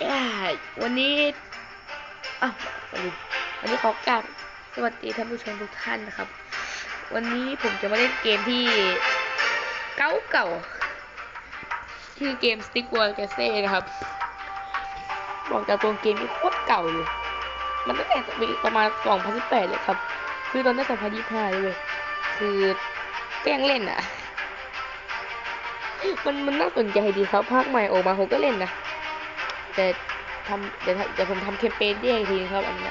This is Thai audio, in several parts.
วันนี้อะวันนี้วันนี้ขอกราบสวัสดีท่านผู้ชมทุกท่านนะครับ วันนี้ผมจะมาเล่นเกมที่เก่าเก่าชื่อเกม Stick Wall c a s e นะครับ บอกจากตัวเกมนี้โคตรเก่าเลยมันตั้งแต่ปีประมาณ 2018 เลยครับ คือตอนนั้น2025เลยเว้ยคือก็ยังเล่นอะ มันมันน่าสนใจดีครับ ภาคใหม่ออกมาผมก็เล่นนะ แต่ทำเดี๋ยวเดี๋ยวผมทำแคมเปญแยกอีกทีนึงครับอันนี้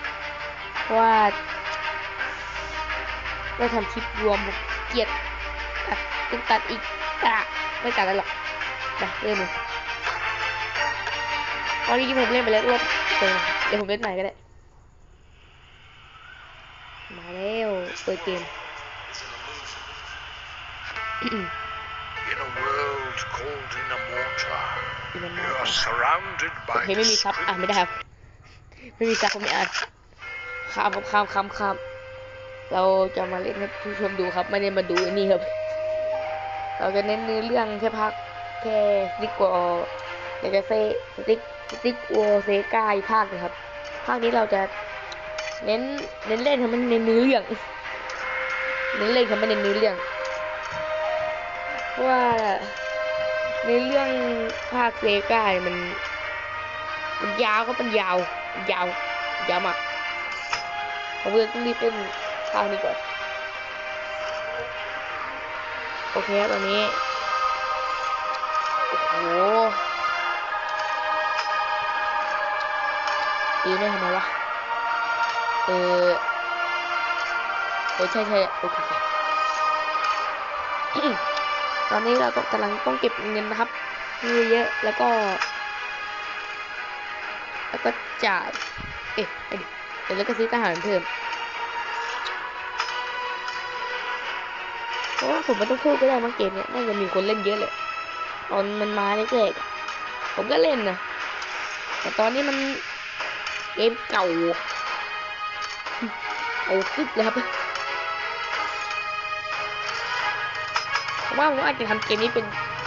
เพราะว่าเราทำคลิปรวมเกียดตัดต้องตัดอีกตะไม่ตัดแล้วหรอกนะเริ่มเลยตอนนี้ผมเล่นไปแล้วรอบเดี๋ยวเดี๋ยวผมเล่นใหม่ก็ได้มาแล้วเปิดเกม In a world called in a อีกแล้ว you นะ are surrounded โอ by เคไม่มีซับอ่านไม่ได้ครับ ไม่มีซับผมไม่อ่านข้ามข้ามข้ามข้ามเราจะมาเล่นให้ผู้ชมดูครับ ไม่ได้มาดูอันนี้ครับ เราจะเน้นเนื้อเรื่องแค่พักแค่สติ๊กวอลเดี๋ยวจะเซสติ๊กสติ๊กวอลเซกาอีกภาคหนึงครับ ภาคนี้เราจะเน้นเน้นเล่นทำมันเน้นเนื้อเรื่องเน้นเล่นทำมันเน้นเนื้อเรื่องเพราะว่า ในเรื่องภาคเซกาเนี่ยมัน มันยาวก็มันยาว ยาวยาวมากผมเลยต้องรีบเล่นภาคนี้ก่อน โอเคตอนนี้ โอ้โหดีไหมทำไมวะ เออเออใช่ใช่โอเคโอเค ตอนนี้เราก็กำลังต้องเก็บเงินนะครับเยอะแล้วก็ แล้วก็จ่าย เอ๊ะเดี๋ยวแล้วก็ซื้อทหารเพิ่มเพราะว่าผมไม่ต้องพูดก็ได้มั้งเกมเนี้ยน่าจะมีคนเล่นเยอะเลยตอนมันมาแรกๆผมก็เล่นนะแต่ตอนนี้มันเกมเก่าเอาคึกเลยครับ ว่าผมอาจจะทำเกมนี้เป็น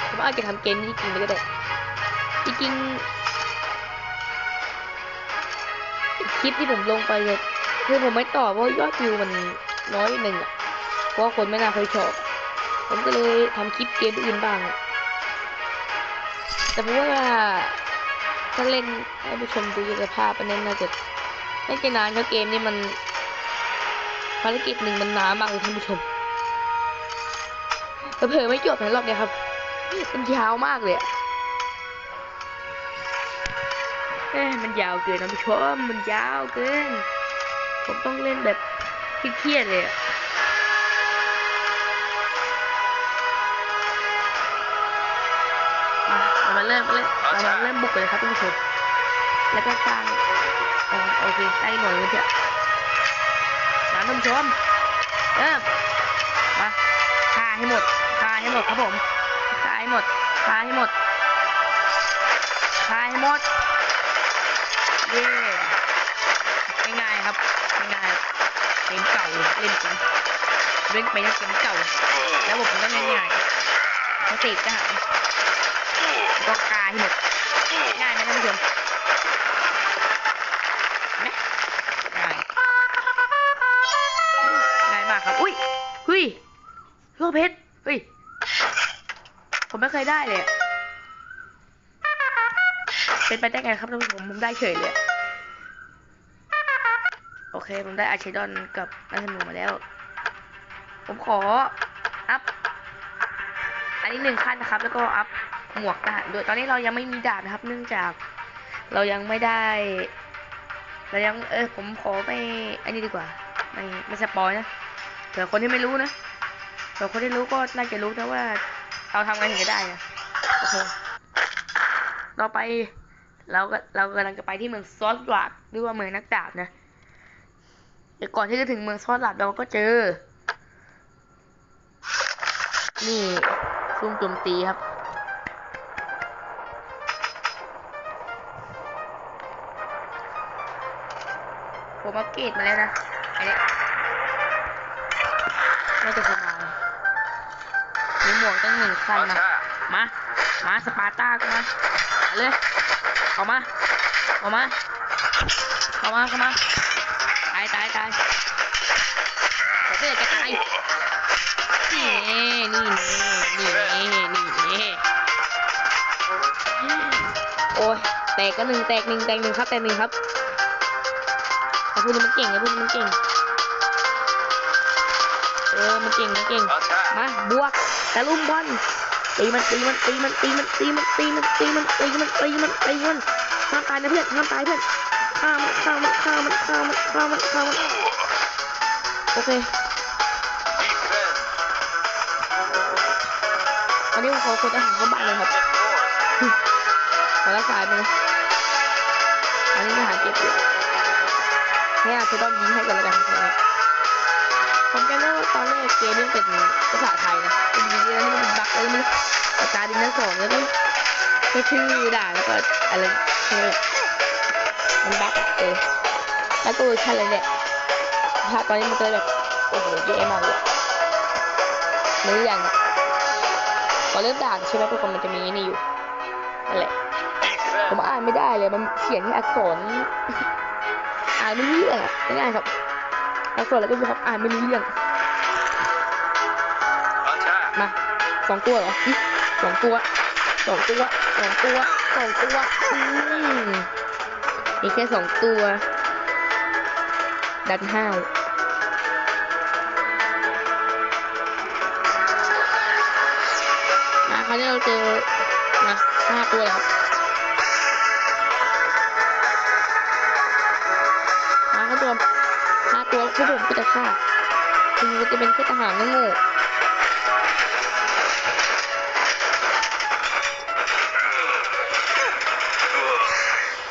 ผมอาจจะทำเกมนี้จริงเลยก็ได้จริงคลิปที่ผมลงไปเนี่ยคือผมไม่ตอบเพราะยอดวิวมันน้อยหนึ่งอะเพราะว่าคนไม่น่าเคยชอบ ผมก็เลยทำคลิปเกมอื่นบ้างแต่เพราะว่าถ้าเล่นให้ผู้ชมดูสภาพอันนั้นน่าจะไม่จะนานเพราะเกมนี้มันภารกิจหนึ่งมันนานมากเลยท่านผู้ชม เผลอไม่จบนะรอบเนี้ยครับ มันยาวมากเลยเอ้ยมันยาวเกินนะผู้ชมมันยาวเกิน ผมต้องเล่นแบบเครียดเลยอะมาเรามาเริ่มเล่นมาเริ่มบุกเลยครับท่านผู้ชม แล้วก็สร้างอ๋อโอเคใต้หน่อยมันเถอะท่านผู้ชมเริ่มมาฆ่าให้หมด ให้หมดครับผมฆ่าให้หมดฆ่าให้หมดฆ่าให้หมดเย่ง่ายๆครับง่ายๆเกมเก่าเล่นจริงเล่นไปแล้วเกมเก่า แล้วผมก็ง่ายๆเขาติดก็หายก็กายหมดง่ายไหมท่านผู้ชมง่ายง่ายมากครับ อุ้ยเฮ้ยโลเพชร ผมไม่เคยได้เลย เป็นไปได้ไงครับท่านผู้ชมผมได้เฉยเลย โอเค ผมได้อาร์เชดอนกับนัทธนูมาแล้ว ผมขอ อัพ อันนี้หนึ่งขั้นนะครับ แล้วก็อัพหมวกทหารด้วยตอนนี้เรายังไม่มีดาบนะครับ เนื่องจากเรายังไม่ได้ เรายัง เออผมขอไม่อันนี้ดีกว่า ไม่ไม่สปอยนะเผื่อคนที่ไม่รู้นะเผื่อคนที่รู้ก็น่าจะรู้นะว่า เราทำไงถึงจะได้นะโอเคต่อไปเราก็เรากำลังจะไปที่เมืองซอสหลาดหรือว่าเมืองนักดาบนะเดี๋ยวก่อนที่จะถึงเมืองซอสหลาดเราก็เจอ นี่ซุ่มโจมตีครับผมอัปเกรดมาแล้วนะอันนี้น่าจะสบายมี หมวกตั้งหนึ่งคันนะมา มาสปาร์ต้าก็มาเอาเลยเอามาเข้ามาเข้ามาเข้ามาตายตายตายขอเสื้อจะตายนี่นี่นี่นี่นี่โอ้ยแตกก็หนึ่งแตกหนึ่งแตกหนึ่งครับแตกหนึ่งครับไอ้พวกนี้มันเก่งไอ้พวกนี้มันเก่งเออมันเก่งมันเก่ง Attack. มาบวก ตะลุมบอลตีมันตีมันตีมันตีมันตีมันตีมันตีมันตีมันตีมันตีมันห้ามตายนะเพื่อนห้ามตายเพื่อนฆ่ามันฆ่ามันฆ่ามันฆ่ามันฆ่ามันฆ่ามันโอเคอันนี้ผมขอคนอาหารเขาบ้านเลยครับขอรักษาไปนะอันนี้ทหารเก็บอยู่เนี่ยคือต้องยิงให้กันแล้วกันครับ ผมจำได้ว่าตอนแรกเกมนี้เป็นภาษาไทยนะเป็นดีแล้วนี่มันบั๊กเลยมันปากกาดินน้ำสองแล้วก็แค่ชื่อด่าแล้วก็อะไรเออมันบั๊กเออแล้วก็เวอร์ชันอะไรเนี่ยภาพตอนนี้มันก็เลยแบบโอ้โหแย่มากเลยเนื้ออย่างพอเริ่มด่านใช่ไหมทุกคนมันจะมีนี่อยู่นั่นแหละผมอ่านไม่ได้เลยมันเขียนที่อักษรอ่านไม่รู้เรื่องง่ายครับ อักษรอะไรก็ไม่รู้ครับอ่านไม่รู้เรื่อง Attack. มาสองตัวเหรอหึสองตัวสองตัวสองตัวสองตัวอืมมีแค่สองตัว ดันห้าวมาคราวนี้เราเจอมาห้าตัวแล้ว ห้าตัวพวกผมก็จะฆ่าคือจะเป็นแค่ทหารโง่ๆ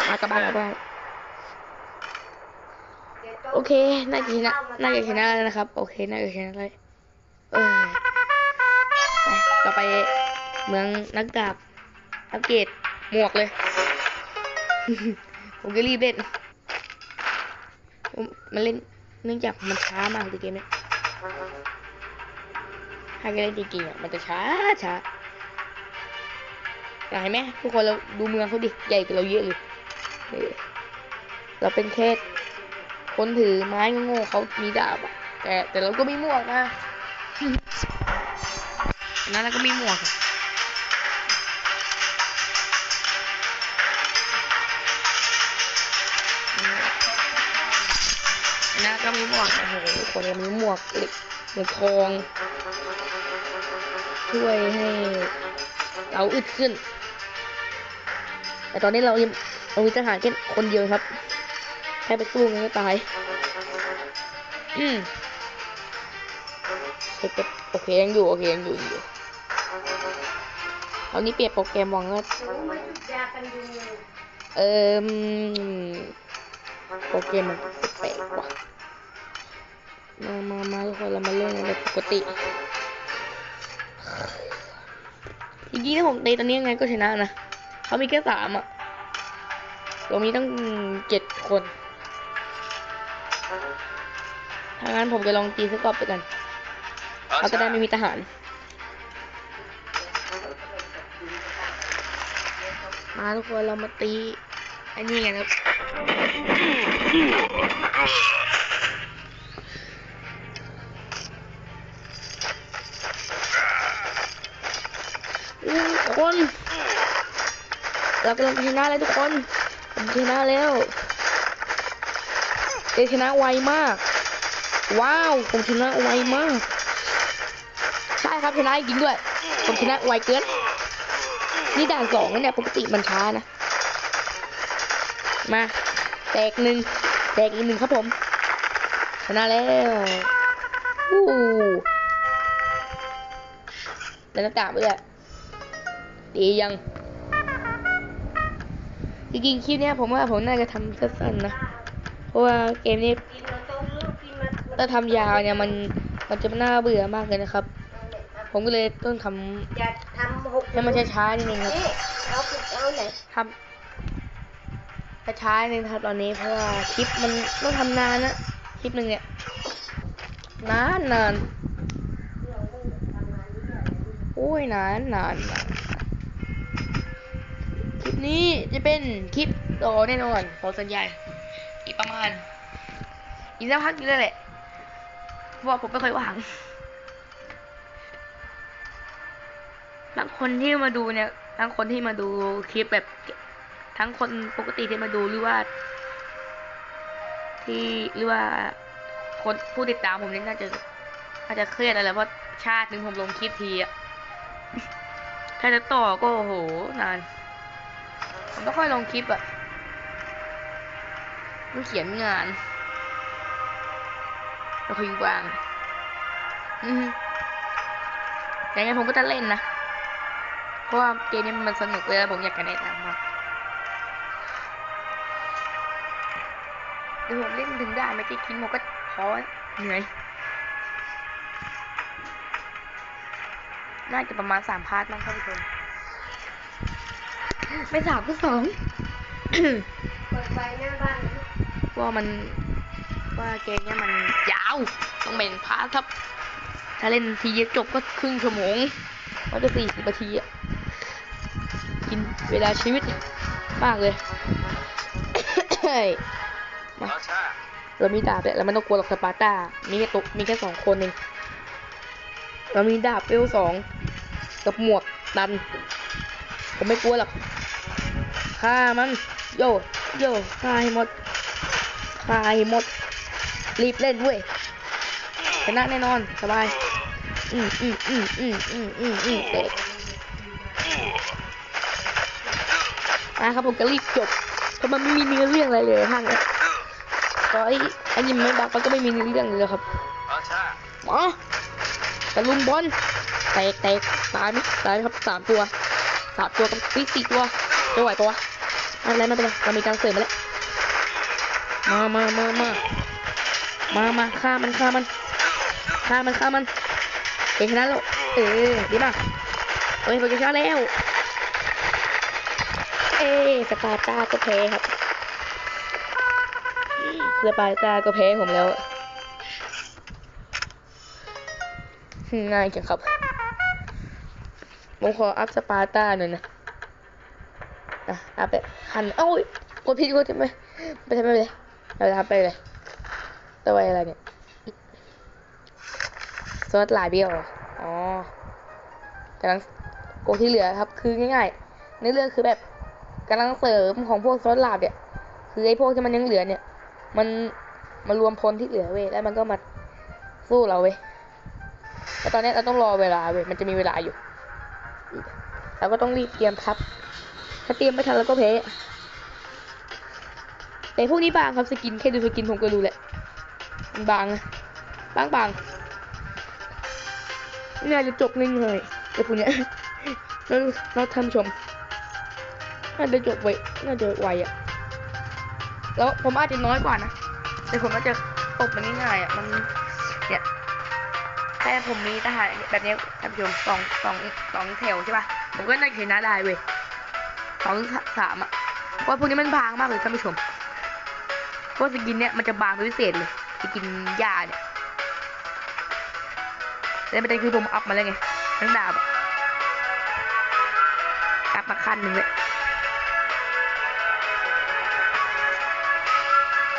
มากลับบ้านกลับบ้านโอเค น่าจะชนะ น่าจะชนะแล้วนะครับ โอเค น่าจะชนะเลยเออเราไปเมืองนักดาบอัปเกรดหมวกเลย ผมก็รีบเล่น มันเล่น เนื่องจากมันช้ามากเลยเกมเนี้ยถ้าเกมเล่นจริงๆอะมันจะช้าช้าอยากเห็นไหมทุกคนเราดูเมืองเขาดิใหญ่กว่าเราเยอะเลยเออเราเป็นแค่คนถือไม้โง่ๆเขามีดาบอะแต่แต่เราก็มีหมวกนะนั้นเราก็มีหมวกอะ ก็มีหมวกโอ้โหคนเรามีหมวกเหล็กหมวกทองช่วยให้เราอึดขึ้น แต่ตอนนี้เรายังเรามีทหารแค่คนเดียวครับแค่ไปสู้กันก็ตายอืมเช็คโอเคยังอยู่โอเคยังอยู่ยังอยู่เอานี้เปลี่ยนโปรแกรมวางก็เอ่มโปรแกรมมัน มามามาทุกคนเรามาเล่นกันแบบปกติจริงๆถ้าผมตีตอนนี้ยังไงก็ชนะนะเขามีแค่สามอะเรามีตั้งเจ็ดคนถ้างั้นผมจะลองตีสกอบไปกันเขาจะได้ไม่มีทหาร มาทุกคนเรามาตีอ้นี่กันครับ เรากำลังชนะแล้วทุกคนผมชนะแล้วเจชนะไวมาก ว้าว ผมชนะไวมาก ใช่ครับชนะจริงด้วย ผมชนะไวเกิน นี่ด่านสองนะเนี่ยปกติมันช้านะ มา แตกหนึ่ง แตกอีกหนึ่งครับผม ชนะแล้ววู้แล้วน้ำตาไปเลยดียัง จริงๆคลิปนี้ผมว่าผมน่าจะทำสั้นๆนะ เพราะว่าเกมนี้ถ้าทำยาวเนี่ยมันมันจะน่าเบื่อมากเลยนะครับ ผมก็เลยต้องทำให้มันช้าๆนิดนึงครับทำช้าๆนิดนึงครับตอนนี้เพราะว่าคลิปมันต้องทำนานนะคลิปหนึ่งเนี่ยนานนานโอ้ยนานนานนาน นี้จะเป็นคลิปโดนแน่นอนขอสัญญาอีกประมาณ อีกสักพักนึงเลยแหละเพราะว่าผมไม่ค่อยว่างบางคนที่มาดูเนี่ยบางคนที่มาดูคลิปแบบทั้งคนปกติที่มาดูหรือว่า ที่หรือว่าคนผู้ติดตามผมนี่น่าจะน่าจะเครียดอะไรเพราะชาติหนึ่งผมลงคลิปทีอะถ้าจะต่อก็โอ้โหนาน ผมไม่ค่อยลงคลิปอะต้องเขียนงานแล้วคุยวางอือฮึแต่ยังไงผมก็จะเล่นนะ เพราะว่าเกมนี้มันสนุกเลยแล้วผมอยากจะแนะนำมากเดี๋ยวผมเล่นถึงได้ไม่ได้กินผมก็ท้อเหนื่อย น่าจะประมาณสามพาร์ทมั้งท่านผู้ชม ไม่สามก็สองเปิดไฟหน้าบ้านนะว่ามันว่าเกมเนี้ยมันยาว ต้องเป็นพาร์ทครับ ถ้าเล่นทีเดียวจบก็ครึ่งชั่วโมงมันจะสี่สิบนาทีอะกินเวลาชีวิตมากเลยมา Attack. เรามีดาบแล้วเราไม่ต้องกลัวหรอกสปาร์ตา มีแค่ตุกมีแค่สองคนเองเรามีดาบเวลสองกับหมวกดัน ผมไม่กลัวหรอก ฆ่ามัน โยโยฆ่าให้หมดฆ่าให้หมด รีบเล่นเว้ยชนะแน่นอนสบาย อืมอืมอืมอืมอืมอืมอืมเตะอะครับผมก็รีบจบเพราะมันไม่มีเนื้อเรื่องอะไรเลยห้างเนี้ยก็ไอ้ไอ้ยิมไม่บักมันก็ไม่มีเนื้อเรื่องเลยครับ Attack. มาตะลุมบอลแตกแตกตายไหมตายไหมครับสามตัวสามตัวกับวิสี่ตัว จะไหวปะวะอะไรไม่เป็นไรเรามีการเสริมมาแล้วมามามามามามาฆ่ามันฆ่ามันฆ่ามันฆ่ามันเก่งขนาดแล้วเออดีมากเฮ้ยโปรเจชั่นแล้วเอ้สปาร์ตาก็แพ้ครับสปาร์ตาก็แพ้ผมแล้วง่ายจังครับผมขออัพสปาร์ตาหน่อยนะ อะอัพแบบหันเอ้ยกดผิดกดผิดไปไปทำไมไปเลยไปทำไปเลยตัวอะไรเนี่ยซอสลายเบี้ยวอ๋อกำลังโกที่เหลือครับ คือง่ายๆในเรื่องคือแบบกำลังเสริมของพวกซอสลาบเนี่ย คือไอ้พวกที่มันยังเหลือเนี่ย มันมารวมพลที่เหลือเว้ยแล้วมันก็มาสู้เราเว้ยแต่ตอนนี้เราต้องรอเวลาเว้ยมันจะมีเวลาอยู่เราก็ต้องรีบเตรียมทับ ถ้าเตรียมไม่ทันเราก็แพ้แต่พวกนี้บางครับสกินแค่ดูสกินผมก็รู้แหละมันบางนะบางบางๆน่าจะจบง่ายๆแต่พวกเนี้ยเราเราท่านผู้ชมน่าจะจบไวน่าจะไวอะแล้วผมอาจจะน้อยกว่านะแต่ผมน่าจะตบมันง่ายๆอะมันเนี่ยแค่ผมมีทหารแบบนี้ท่านผู้ชมสองสองสองแถวใช่ป่ะผมก็น่าจะชนะได้เว้ย สองสามอะเพราพวกนี้มันบางมากเลยท่านผู้ชมเพราสกินเนี้ยมันจะบางเป็นพิเศษเลยสกินหญ้าเนี่ยแล้วประเด็นคือผมอัพมาแล้วไงทั้งดาบอะอัพมาขั้นหนึ่งเลย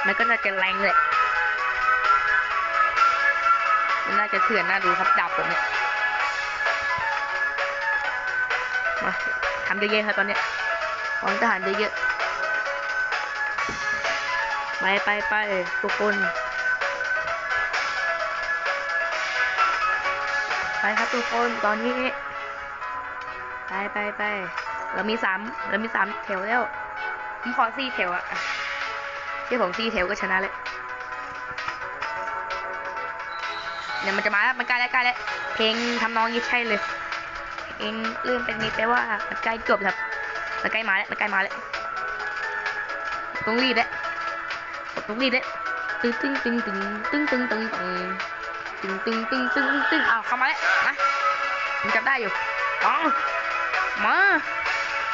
มันก็น่าจะแรงเลยมันน่าจะเถื่อนน่าดูครับดาบผมเนี่ยมาทำเยอะๆครับตอนเนี้ย วางทหารเยอะๆไปไปไปทุกคน ไปครับทุกคนตอนนี้ ไปไปไปเรามีสามเรามีสามแถวแล้วผมขอสี่แถวอะเชื่อผมสี่แถวก็ชนะเลยเนี่ยมันจะมาแล้วมันใกล้แล้วใกล้แล้วเพลงทำนองยิ่ใช่เลยเพลงเริ่มเป็นนี้แปลว่ามันใกล้จบแล้ว มันใกล้มาแล้วมันใกล้มาแล้วต้องรีบแล้วต้องรีบแล้วตึ้งตึ้งตึ้งตึ้งตึ้งตึ้งตึ้งตึ้งตึ้งตึ้งตึ้งตึ้งตึ้งอ้าวเข้ามาแล้วนะผมจับได้อยู่อ๋อมา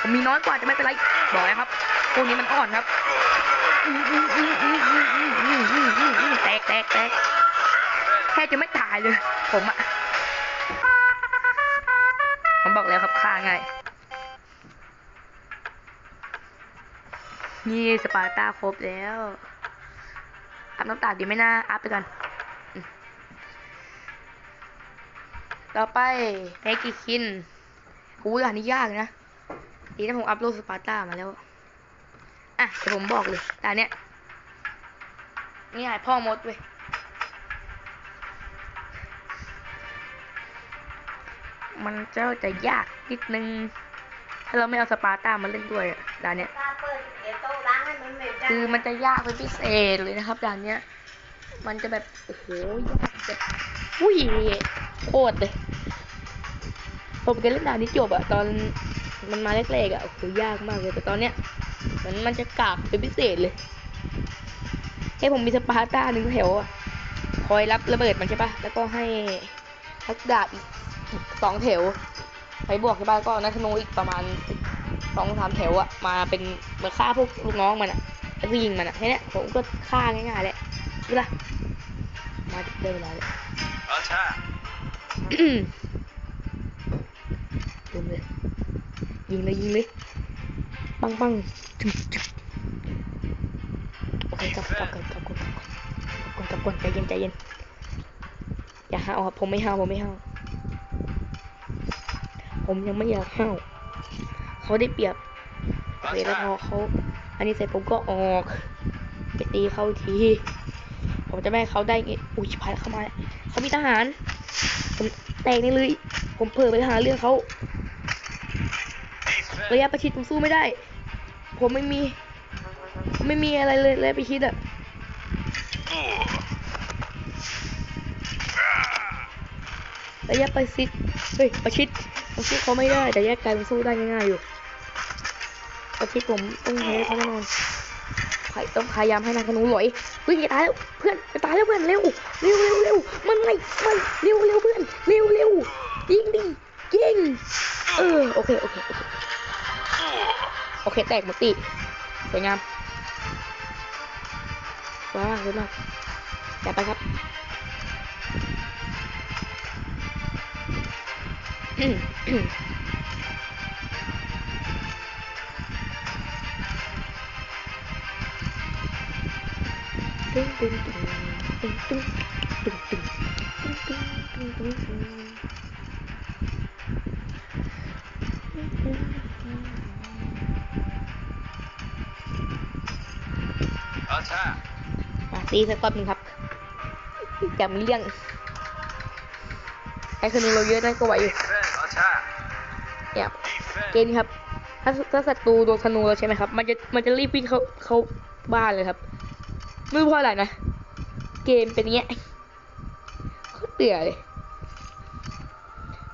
ผมมีน้อยกว่าจะไม่เป็นไรบอกแล้วครับพวกนี้มันอ่อนครับแตกแตกแตกแค่จะไม่ตายเลย ผมอะผมบอกแล้วครับฆ่าง่าย นี่สปาร์ตาครบแล้วอัพน้ำตาลดีไหมนะอัพไปก่อนต่อไปเมกิคินหูอันนี้ยากนะดีนะผมอัพโหลดสปาร์ตามาแล้วอะเดี๋ยวผมบอกเลยตาเนี้ยนี่หายพ่อมดเว้ยมันจะจะยากนิดนึง ถ้าเราไม่เอาสปาร์ตามาเล่นด้วยด่านเนี้ยคือมันจะยากเป็นพิเศษเลยนะครับด่านเนี้ย มันจะแบบโอ้โหยากแบบอุ้ยโคตรเลยผมเคยเล่นด่านนี้จบอะตอนมันมาแรกๆอะโอ้โหยากมากเลยแต่ตอนเนี้ยมันมันจะกากเป็นพิเศษเลยให้ผมมีสปาร์ต้าหนึ่งแถวอะคอยรับระเบิดมันใช่ปะแล้วก็ให้ทักดาบอีกสองแถว ไปบวกใช่ปะก็นักธนูอีกประมาณสองสามแถวอะมาเป็นเหมือนฆ่าพวกลูกน้องมันอะแล้วก็ยิงมันอะแค่เนี้ยผมก็ฆ่าง่ายๆแหละรู้ปะมาได้เวลาแล้ว Attack. ยิงเลยยิงเลยยิงเลยปังปังจึ๊กจึ๊กโอเคกลับกลับกลับกลับกลับกลับกลับกลับกลับใจเย็นใจเย็นอย่าห้าวครับผมไม่ห้าวผมไม่ห้าว ผมยังไม่อยากห้าวเขาได้เปรียบโอเคแล้วพอเขาอันนี้เสร็จผมก็ออก ไปตีเขาที ผมจะไม่ให้เขาได้ไงอุ้ยชิบหายเข้ามาเขามีทหาร ผมแตกนี่เลย ผมเผลอไปหาเรื่องเขาระยะประชิดผมสู้ไม่ได้ ผมไม่มี ไม่มีอะไรเลยระยะประชิดอะระยะประชิดเฮ้ยประชิด ผมสู้เขาไม่ได้แต่ระยะไกลผมสู้ได้ง่ายๆอยู่ประชิดผมต้องแพ้เขาแน่นอนใครต้องพยายามให้นางธนูหลอยเฮ้ยอย่าตายแล้วเพื่อนจะตายแล้วเพื่อนเร็วเร็วเร็วเร็วมันไม่ไม่เร็วเร็วเพื่อนเร็วเร็วยิงดิยิงเออโอเคโอเคโอเคโอเคแตกหมดตีสวยงามวยมากสวยมากจัดไปครับ ตึ้งตึ้งตึ้งตึ้งตึ้งตึ้งตึ้งตึ้งตึ้งตึ้งตึ้งตีสักรอบหนึ่งครับอยากมีเรื่องไอ้คนูเราเยอะนั่นก็ไหวอยู่ เนี่ยเกมนี้ครับ ถ้าถ้าศัตรูโดนธนูเราใช่ไหมครับ มันจะมันจะรีบวิ่งเข้าเข้าบ้านเลยครับไม่รู้เพราะอะไรนะ เกมเป็นอย่างเงี้ยโคตรเตื่อเลย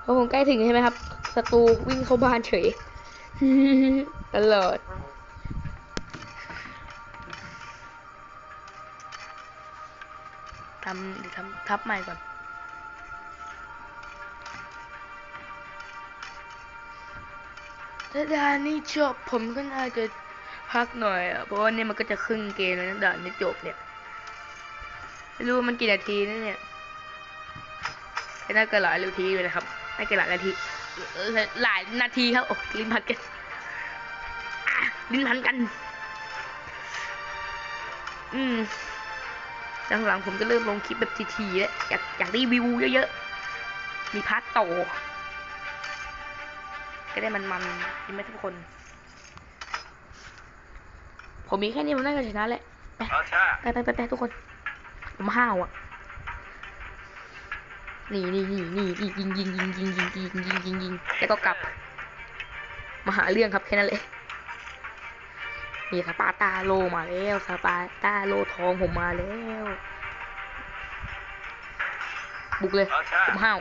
พอผมใกล้ถึงใช่ไหมครับศัตรูวิ่งเข้าบ้านเฉยตลอดทำเดี๋ยวทำทับใหม่ก่อน ถ้าด่านนี้จบผมก็น่าจะพักหน่อยอะเพราะว่านี่มันก็จะครึ่งเกมแล้วนะด่านนี้จบเนี่ยไม่รู้ว่ามันกี่นาทีนะเนี่ยแต่น่าจะหลายนาทีเลยนะครับน่าจะหลายนาทีหลายนาทีครับโอ้ลิ้นพันกันลิ้นพันกัน อืมหลังๆผมจะเริ่มลงคลิปแบบทีๆแล้วอยากอยากรีวิวเยอะๆมีพาร์ทโตอ ก็ได้มันๆยินไหมทุกคน ผมมีแค่นี้มันน่าจะชนะแหละ Attack. ไปไปไปไปทุกคน ผมห้าวอะนี่นี่นี่นี่นี่ยิงยิงยิงยิงยิงยิงยิงยิงยิงยิงแล้วก็กลับ มาหาเรื่องครับแค่นั้นเลยนี่สปาร์ตาโลมาแล้วสปาร์ตาโลทองผมมาแล้วบุกเลยผม Attack. ห้าว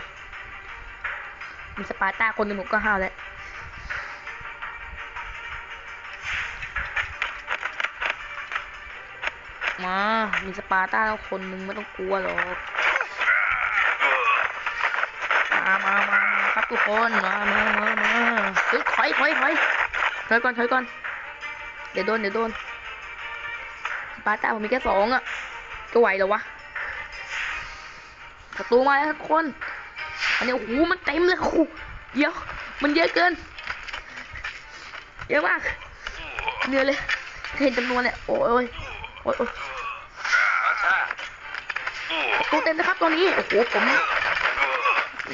มีสปาร์ตาคนหนึ่งผมก็ห้าวแล้ว มา มีสปาร์ต้าแล้วคนหนึ่งไม่ต้องกลัวหรอก มามามาครับทุกคน มามามามาเฮ้ยถอยถอยถอยถอยก่อนถอยก่อน เดี๋ยวโดนเดี๋ยวโดนสปาร์ต้าผมมีแค่สองอะ จะไหวเหรอวะประตูมาแล้วทุกคน อันนี้โอ้โหมันเต็มเลยโอ้โหเดี๋ยวมันเยอะเกิน เยอะมาก เหนื่อยเลยเห็นจำนวนเนี่ย โอ้ยโอ้ยโอ้ย ตัวเต็มนะครับตัวนี้ โอ้โหผม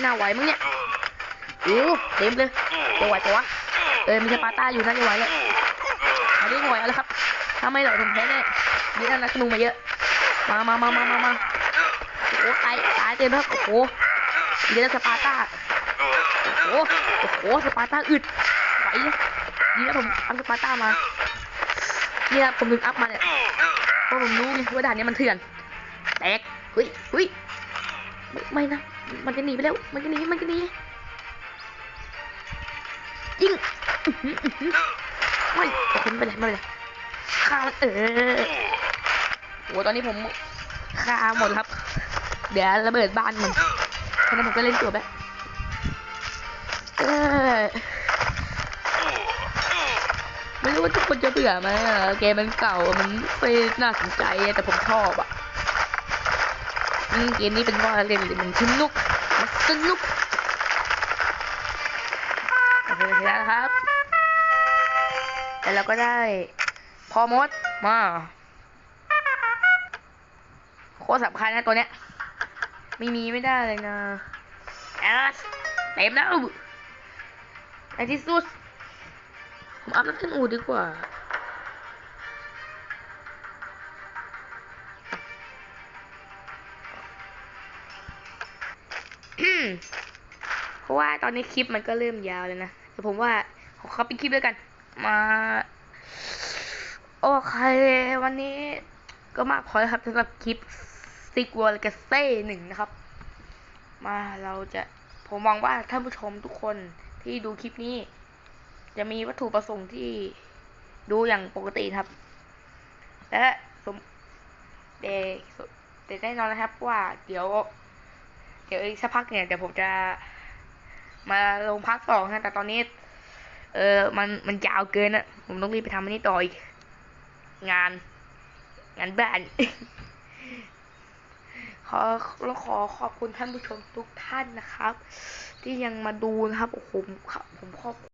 น่าไหวมั้งเนี่ยโอ้เต็มเลยจะไหวปะวะ เออมีสปาต้าอยู่น่าจะไหวเลยอันนี้ไหวแล้วครับถ้าไม่ไหวผมแพ้แน่มีนักนักธนูมาเยอะ มามามามามามาโอ้ตายตายเต็มแล้วโอ้โหเดี๋ยวสปาต้า โอ้โห โอ้โห สปาต้าอึดไหวเลยดีนะผมอัพสปาต้ามาเนี่ยผมถึงอัพมาเนี่ย เพราะผมรู้ไงว่าด่านนี้มันเถื่อน ฮ้ยเฮ้ยไม่นะ มันจะหนีไปแล้ว มันจะหนี มันจะหนียิงไม่โอเคไม่เป็นไม่เป็นไรฆ่ามันเออโหตอนนี้ผมฆ่าหมดครับ เดี๋ยวระเบิดบ้านมันฉะนั้นผมก็เล่นตัวแบบเออไม่รู้ว่าทุกคนจะเบื่อไหมเกมมันเก่า มันไม่น่าสนใจแต่ผมชอบอะ เกมนี้เป็นว่าเล่นเลยมันสนุกมันสนุกโอเคแล้วนะครับ แล้วเราก็ได้พอมดมาโคตรสำคัญนะตัวเนี้ย ไม่มีไม่ได้เลยนะแอสเต็มแล้วในที่สุดผมอัพนักขึ้นอูดีกว่า เพราะว่าตอนนี้คลิปมันก็เริ่มยาวเลยนะแต่ผมว่าขอเขาเป็นคลิปด้วยกัน มาโอเควันนี้ก็มากพอแล้วครับสำหรับคลิปซิกวอลกาเซ่หนึ่งนะครับ มาเราจะผมมองว่าท่านผู้ชมทุกคนที่ดูคลิปนี้ จะมีวัตถุประสงค์ที่ดูอย่างปกติครับ และสมเดแต่แน่นอนนะครับว่าเดี๋ยว เดี๋ยวอีกสักพักเนี่ยเดี๋ยวผมจะ มาลงพักสองนะแต่ตอนนี้ เออมันมันยาวเกินอะผมต้องรีบไปทำอันนี้ต่ออีก งาน งานบ้าน ขอแล้วขอขอบคุณท่านผู้ชมทุกท่านนะครับ ที่ยังมาดูนะครับโอ้โหผมผมขอบ